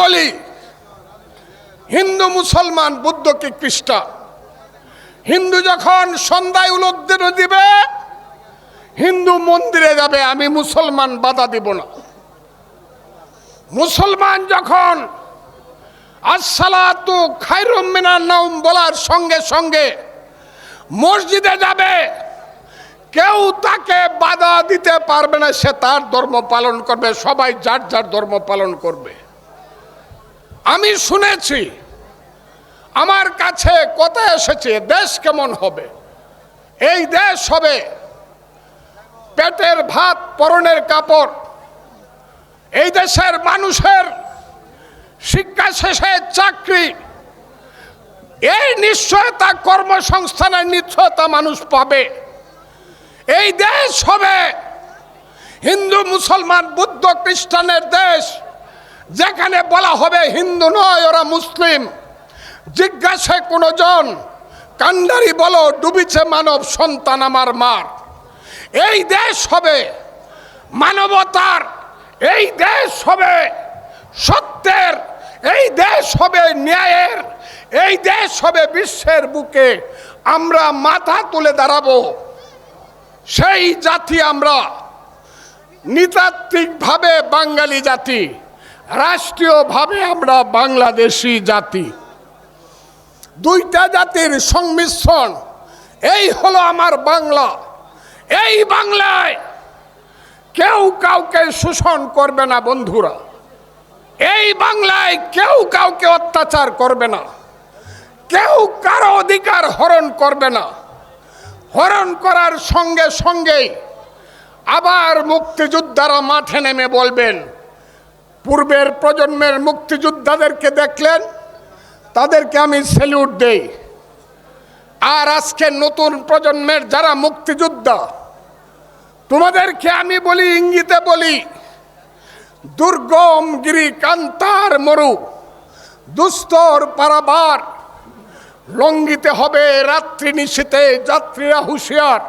বলি, হিন্দু মুসলমান বুদ্ধ কি খ্রিস্টান? হিন্দু যখন সন্ধ্যায় উলোদ্দিন দিবে, হিন্দু মন্দিরে যাবে, আমি মুসলমান বাধা দিব না। মুসলমান যখন আসসালাতু খাইরুম মিনার নাউম বলার সঙ্গে সঙ্গে মসজিদে যাবে, কেউ তাকে বাধা দিতে পারবে না, সে তার ধর্ম পালন করবে, সবাই যার যার ধর্ম পালন করবে। আমি শুনেছি, আমার কাছে কথা এসেছে, দেশ কেমন হবে? এই দেশ হবে পেটের ভাত, পরনের কাপড়। এই দেশের মানুষের শিক্ষা শেষে চাকরি। এই নিশ্চয়তা কর্মসংস্থানের নিশ্চয়তা মানুষ পাবে। এই দেশ হবে হিন্দু, মুসলমান, বুদ্ধ, খ্রিস্টানের দেশ। যেখানে বলা হবে হিন্দু নয়, ওরা মুসলিম। জিজ্ঞাসা কোনো জন, কান্ডারি বলো, ডুবিছে মানব সন্তান আমার মার। এই দেশ হবে মানবতার, এই দেশ হবে সত্যের, এই দেশ হবে ন্যায়ের, এই দেশ হবে বিশ্বের বুকে। আমরা মাথা তুলে দাঁড়াবো। সেই জাতি আমরা। নৃতাত্ত্বিকভাবে বাঙালি জাতি। রাষ্ট্রীয়ভাবে আমরা বাংলাদেশি জাতি। দুইটা জাতির সংমিশ্রণ, এই হলো আমার বাংলা। এই বাংলায় কেউ কাউকে শোষণ করবে না বন্ধুরা। এই বাংলায় কেউ কাউকে অত্যাচার করবে না। কেউ কারও অধিকার হরণ করবে না। হরণ করার সঙ্গে সঙ্গেই আবার মুক্তিযোদ্ধারা মাঠে নেমে বলবেন পূর্বের প্রজন্মের মুক্তিযোদ্ধাদেরকে দেখলেন, তাদেরকে আমি স্যালিউট দেই। আর আজকে নতুন প্রজন্মের যারা মুক্তিযোদ্ধা, তোমাদেরকে আমি বলি, ইঙ্গিতে বলি, দুর্গম গিরি কান্তার মরু, দুস্তর পারাবার লঙ্গিতে হবে রাত্রি নিশীতে যাত্রীরা হুঁশিয়ার।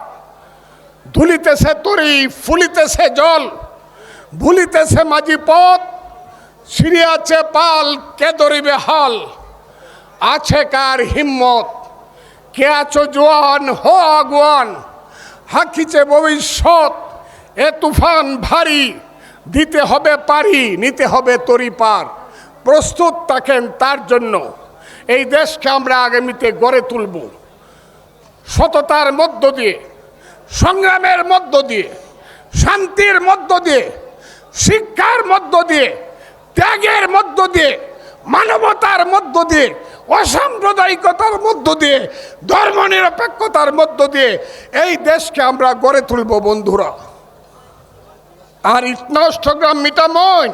ধুলিতেছে তরি, ফুলিতেছে জল, ভুলিতেছে মাঝি পথ সিরিয়াছে পাল, কে ধরিবে হাল? আছে কার হিম্মত? কে আছো জোয়ান? হো আগুয়ান! হাকিছে ভবিষ্যৎ, এ তুফান ভারী। দিতে হবে পারি, নিতে হবে তরি পার প্রস্তুত থাকেন তার জন্য। এই দেশকে আমরা আগামীতে গড়ে তুলব। সততার মধ্য দিয়ে, সংগ্রামের মধ্য দিয়ে, শান্তির মধ্য দিয়ে, শিক্ষার মধ্য দিয়ে ত্যাগের মধ্য দিয়ে, মানবতার মধ্য দিয়ে, অসাম্প্রদায়িকতার মধ্য দিয়ে, ধর্মনিরপেক্ষতার মধ্য দিয়ে এই দেশকে আমরা গড়ে তুলব, বন্ধুরা। আর ইটনষ্টগ্রাম মিটামইন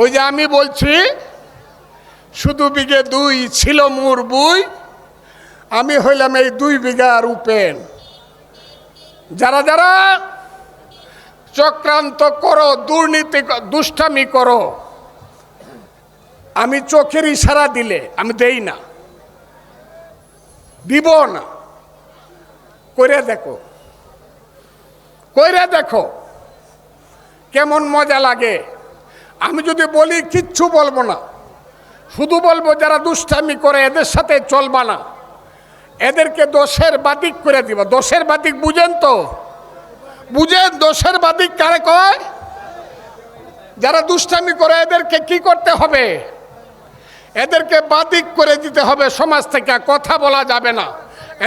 ওই যে আমি বলছি, শুধু বিঘে দুই ছিল মোর বুই, আমি হইলাম এই দুই বিঘার উপেন যারা যারা চক্রান্ত করো, দুর্নীতি দুষ্টামি করো। আমি চোখের ইশারা দিলে, আমি দেই না। দিব না। করে দেখো। কইরে দেখো। কেমন মজা লাগে। আমি যদি বলি, কিচ্ছু বলব না। শুধু বলব, যারা দুষ্টামি করে, এদের সাথে চলবা না। এদেরকে দোষের বাতিক করে দিব। দোষের বাতিক বুঝেন তো? বুঝেন, দোষের বাদিক কারে কয়? যারা দুষ্টামি করে, এদেরকে কি করতে হবে? এদেরকে বাদিক করে দিতে হবে সমাজ থেকে, কথা বলা যাবে না।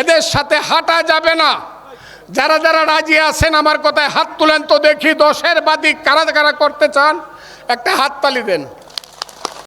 এদের সাথে হাঁটা যাবে না। যারা যারা রাজি আছেন, আমার কথায় হাত তুলেন তো দেখি দোষের বাদিক কারা কারা করতে চান? একটা হাততালি দেন।